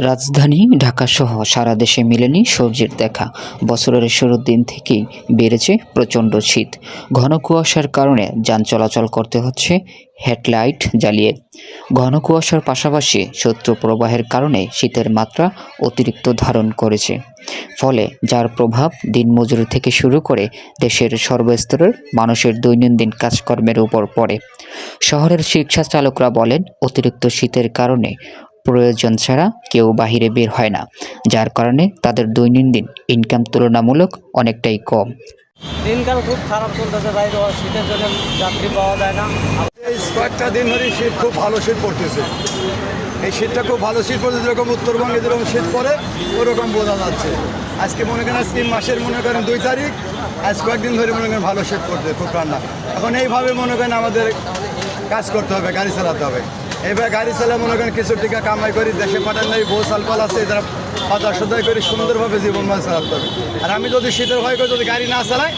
রাজধানী ঢাকাসহ সারা দেশে মেলেনি সূর্যের দেখা। বছরের শুরুর দিন থেকেই বেড়েছে প্রচণ্ড শীত। ঘন কুয়াশার কারণে যান চলাচল করতে হচ্ছে, হেডলাইট জ্বালিয়ে। ঘন কুয়াশার পাশাপাশি শত্রু প্রবাহের কারণে শীতের মাত্রা অতিরিক্ত ধারণ করেছে। ফলে যার প্রভাব দিনমজুরি থেকে শুরু করে দেশের সর্বস্তরের মানুষের দৈনন্দিন কাজকর্মের উপর পড়ে। শহরের রিক্সা চালকরা বলেন, অতিরিক্ত শীতের কারণে প্রয়োজন ছাড়া কেউ বাহিরে বের হয় না যার কারণে তাদের দৈনন্দিন ইনকাম তুলনামূলক অনেকটাই কম। দিনকাল খুব খারাপ চলতেছে ভাই শীতের জন্য যাত্রী পাওয়া যায় না। এই কয়েকটা দিন ধরে শীত খুব ভালো শীত পড়তেছে। এই শীতটা খুব ভালো শীত পড়ছে যেরকম উত্তরবঙ্গে যেরকম শীত পড়ে ওরকম বোঝা যাচ্ছে। আজকে মনে করেন আজকে মাসের মনে করেন দুই তারিখ আজ কয়েকদিন ধরে মনে করেন ভালো শীত পড়ছে খুব ঠান্ডা। এখন এইভাবে মনে করেন আমাদের কাজ করতে হবে গাড়ি চালাতে হবে। এইভাবে গাড়ি চালা মনে করেন কিছু টিকা কামাই করি, দেশে পাঠান নাই, বউ সালপাল আছে যারা বাজার সদাই করে সুন্দরভাবে জীবন জীবনমান চালাতে হবে। আর আমি যদি শীতের ভয় করে যদি গাড়ি না চালাই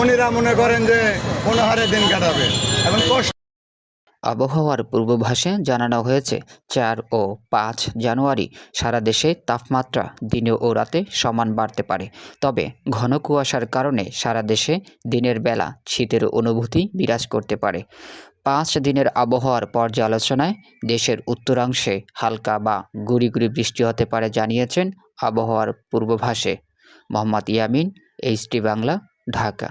উনিরা মনে করেন যে কোনো হারে দিন কাটাবে। এখন কষ্ট আবহাওয়ার পূর্বাভাসে জানানো হয়েছে, চার ও পাঁচ জানুয়ারি সারা দেশে তাপমাত্রা দিনে ও রাতে সমান বাড়তে পারে। তবে ঘন কুয়াশার কারণে সারা দেশে দিনের বেলা শীতের অনুভূতি বিরাজ করতে পারে। পাঁচ দিনের আবহাওয়ার পর্যালোচনায় দেশের উত্তরাংশে হালকা বা গুড়ি গুড়ি বৃষ্টি হতে পারে জানিয়েছেন আবহাওয়ার পূর্বভাষে মোহাম্মদ ইয়ামিন এইচটি বাংলা, ঢাকা।